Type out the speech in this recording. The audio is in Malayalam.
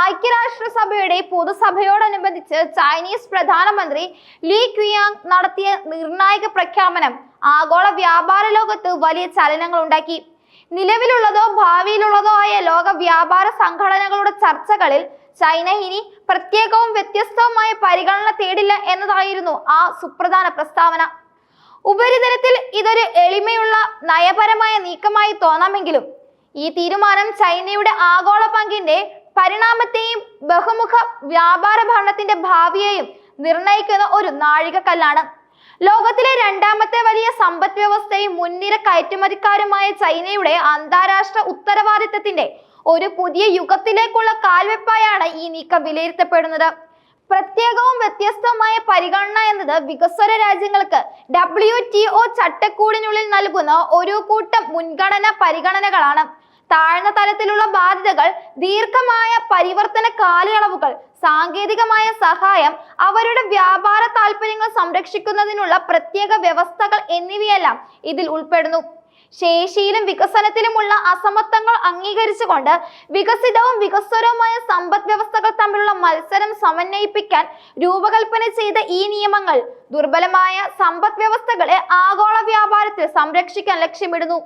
ഐക്യരാഷ്ട്രസഭയുടെ പൊതുസഭയോടനുബന്ധിച്ച് ചൈനീസ് പ്രധാനമന്ത്രി ലീ ക്വിയാങ് നടത്തിയ നിർണായക പ്രഖ്യാപനം ആഗോള വ്യാപാര ലോകത്ത് വലിയ ചലനങ്ങൾ ഉണ്ടാക്കി. നിലവിലുള്ളതോ ഭാവിയിലുള്ളതോ ആയ ലോക വ്യാപാര സംഘടനകളുടെ ചർച്ചകളിൽ ചൈന ഇനി പ്രത്യേകവും വ്യത്യസ്തവുമായ പരിഗണന തേടില്ല എന്നതായിരുന്നു ആ സുപ്രധാന പ്രസ്താവന. ഉപരിതലത്തിൽ ഇതൊരു എളിമയുള്ള നയപരമായ നീക്കമായി തോന്നാമെങ്കിലും ഈ തീരുമാനം ചൈനയുടെ ആഗോള പങ്കിന്റെ പരിണാമത്തെയും ബഹുമുഖ വ്യാപാര ഭരണത്തിന്റെ ഭാവിയെയും നിർണയിക്കുന്ന ഒരു നാഴികക്കല്ലാണ്. ലോകത്തിലെ രണ്ടാമത്തെ വലിയ സമ്പദ് വ്യവസ്ഥയും മുൻനിര കയറ്റുമതിക്കാരുമായ ചൈനയുടെ അന്താരാഷ്ട്ര ഉത്തരവാദിത്തത്തിന്റെ ഒരു പുതിയ യുഗത്തിലേക്കുള്ള കാൽവെപ്പായാണ് ഈ നീക്കം വിലയിരുത്തപ്പെടുന്നത്. പ്രത്യേകവും വ്യത്യസ്തവുമായ പരിഗണന എന്നത് വികസ്വര രാജ്യങ്ങൾക്ക് ഡബ്ല്യു ടി ഒ ചട്ടക്കൂടിനുള്ളിൽ നൽകുന്ന ഒരു കൂട്ടം മുൻഗണന പരിഗണനകളാണ്. താഴ്ന്ന തലത്തിലുള്ള ബാധ്യതകൾ ദീർഘമായ പരിവർത്തന കാലയളവുകൾ സാങ്കേതികമായ സഹായം അവരുടെ വ്യാപാര താല്പര്യങ്ങൾ സംരക്ഷിക്കുന്നതിനുള്ള പ്രത്യേക വ്യവസ്ഥകൾ എന്നിവയെല്ലാം ഇതിൽ ഉൾപ്പെടുന്നു. ശേഷിയിലും വികസനത്തിലുമുള്ള അസമത്വങ്ങൾ അംഗീകരിച്ചുകൊണ്ട് വികസിതവും വികസ്വരവുമായ സമ്പദ് വ്യവസ്ഥകൾ തമ്മിലുള്ള മത്സരം സമന്വയിപ്പിക്കാൻ രൂപകൽപ്പന ചെയ്ത ഈ നിയമങ്ങൾ ദുർബലമായ സമ്പദ് വ്യവസ്ഥകളെ ആഗോള വ്യാപാരത്തിൽ സംരക്ഷിക്കാൻ ലക്ഷ്യമിടുന്നു.